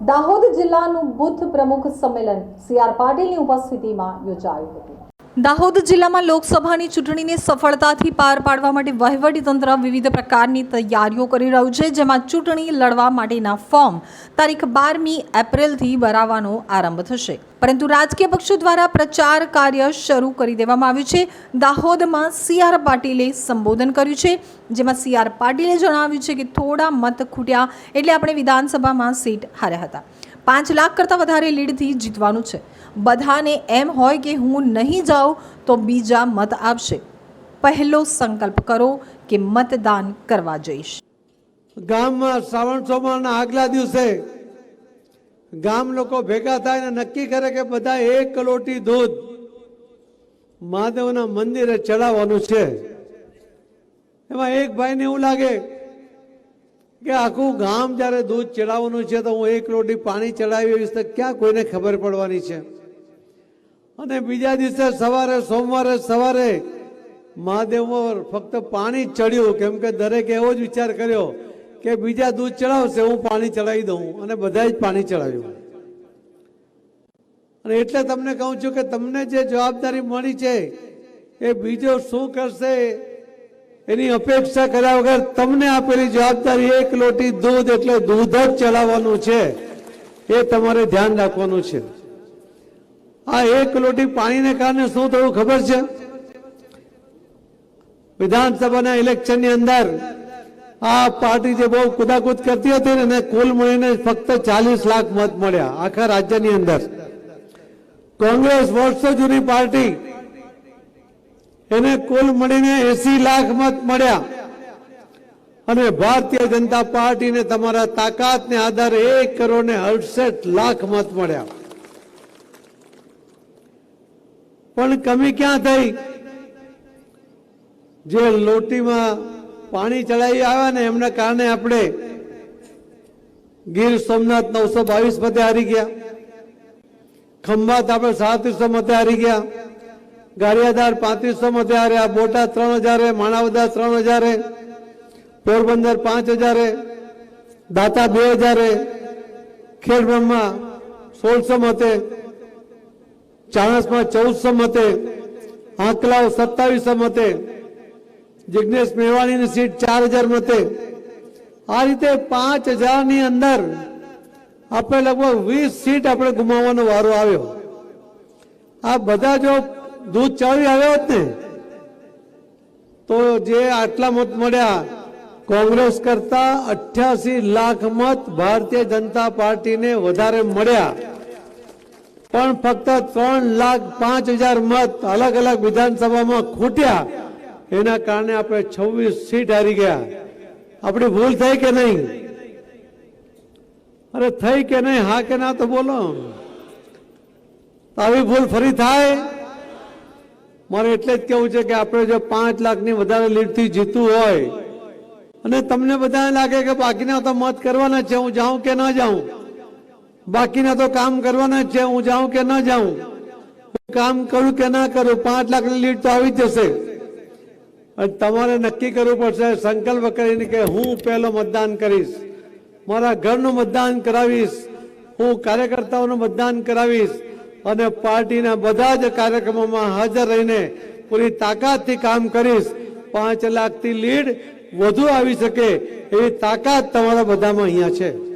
દાહોદ જિલ્લાનું બુથ પ્રમુખ સંમેલન સીઆર પાટીલની ઉપસ્થિતિમાં યોજાયું હતું. દાહોદ જિલ્લામાં લોકસભાની ચૂંટણીને સફળતાથી પાર પાડવા માટે વહીવટીતંત્ર વિવિધ પ્રકારની તૈયારીઓ કરી રહ્યું છે, જેમાં ચૂંટણી લડવા માટેના ફોર્મ તારીખ બારમી એપ્રિલથી ભરાવાનો આરંભ થશે. પરંતુ રાજકીય પક્ષો દ્વારા પ્રચાર કાર્ય શરૂ કરી દેવામાં આવ્યું છે. દાહોદમાં સી આર પાટીલે સંબોધન કર્યું છે, જેમાં સી આર પાટીલે જણાવ્યું છે કે થોડા મત ખૂટ્યા એટલે આપણે વિધાનસભામાં સીટ હાર્યા હતા. પાંચ લાખ કરતાં વધારે લીડથી જીતવાનું છે. બધાને એમ હોય કે હું નહીં જાઉં તો બીજા મત આપશે. પહેલો સંકલ્પ કરો કે મતદાન કરવા જઈશ. ગામમાં શ્રાવણ સોમવારના આગલા દિવસે ગામ લોકો ભેગા થાય ને નક્કી કરે કે બધા એક કલોટી દૂધ મહાદેવના મંદિરે ચડાવવાનું છે. એમાં એક ભાઈને એવું લાગે કે આખું ગામ જ્યારે દૂધ ચડાવવાનું છે તો હું એક લોટી પાણી ચડાવી એવી ક્યાં કોઈને ખબર પડવાની છે? અને બીજા દિવસે સવારે, સોમવારે, સવારે મહાદેવ ફક્ત પાણી ચડ્યું. કેમ કે દરેકે એવો જ વિચાર કર્યો કે બીજા દૂધ ચડાવશે, હું પાણી ચડાવી દઉં. અને બધાએ જ પાણી ચડાવ્યું. અને એટલે તમને કહું છું કે તમને જે જવાબદારી મળી છે એ બીજો શું કરશે, એની અપેક્ષા કર્યા વગર તમને આપેલી જવાબદારી એક લોટી દૂધ એટલે દૂધ જ ચડાવવાનું છે, એ તમારે ધ્યાન રાખવાનું છે. આ એક લોટી પાણીને કારણે શું થયું ખબર છે? વિધાનસભાના ઇલેક્શનની અંદર આ પાર્ટી જે બહુ કુદાકુદ કરતી હતી ને કુલ મળીને ફક્ત ચાલીસ લાખ મત મળ્યા આખા રાજ્યની અંદર. કોંગ્રેસ વર્ષો જૂની પાર્ટી. એને કુલ મળીને એસી લાખ મત મળ્યા. અને ભારતીય જનતા પાર્ટીને તમારા તાકાતને આધારે એક કરોડ ને અડસઠ લાખ મત મળ્યા. પણ કમી ક્યાં થઈ? જે લોટીમાં પાણી ચડાવી આવ્યા ને એમના કારણે આપણે ગીર સોમનાથ નવસો બાવીસ મતે હારી ગયા. ખંભાત આપણે સાડત્રીસો મતે હારી ગયા. ગારિયાધાર પાંત્રીસો મતે હાર્યા. બોટાદ ત્રણ હજારે, માણાવદા ત્રણ હજારે, પોરબંદર પાંચ હજારે, દાતા બે હજારે ખેડબ્રહ્મા સોળસો મતે ચાણસમાં ચૌદસો મતે આંકલાવ સત્તાવીસો મતે જિજ્ઞેશ મેવાણીની સીટ ચાર હજાર મતે. આ રીતે પાંચ હજારની અંદર આપણે લગભગ વીસ સીટ આપણે ગુમાવવાનો વારો આવ્યો. આ બધા જો દૂધ ચાવી આવ્યો હોત ને, તો જે આટલા મત મળ્યા, કોંગ્રેસ કરતા અઠ્યાસી લાખ મત ભારતીય જનતા પાર્ટીને વધારે મળ્યા. પણ ફક્ત ત્રણ લાખ પાંચ હજાર મત અલગ અલગ વિધાનસભામાં ખૂટ્યા. એના કારણે આપણે છવ્વીસ સીટ હારી ગયા. આપણી ભૂલ થઈ કે નહીં? અરે થઈ કે નહીં? હા કે ના તો બોલો. આવી ભૂલ ફરી થાય? મારે એટલે જ કેવું છે કે આપણે જો પાંચ લાખની વધારે લીડથી જીતવું હોય, અને તમને બધાને લાગે કે બાકીના તો મત કરવાના છે, હું જાઉં કે ના જાઉં? બાકીના તો કામ કરવાના જ છે, હું જાઉં કે ન જાઉં? હું કામ કરું કે ના કરું? પાંચ લાખની લીડ તો આવી જશે. અને તમારે નક્કી કરવું પડશે, સંકલ્પ કરીને કે હું પહેલો મતદાન કરીશ. મારા ઘરનું મતદાન કરાવીશ. હું કાર્યકર્તાઓનું મતદાન કરાવીશ. અને પાર્ટીના બધા જ કાર્યક્રમોમાં હાજર રહીને પૂરી તાકાતથી કામ કરીશ. પાંચ લાખથી લીડ વધુ આવી શકે એવી તાકાત તમારા બધામાં અહીંયા છે.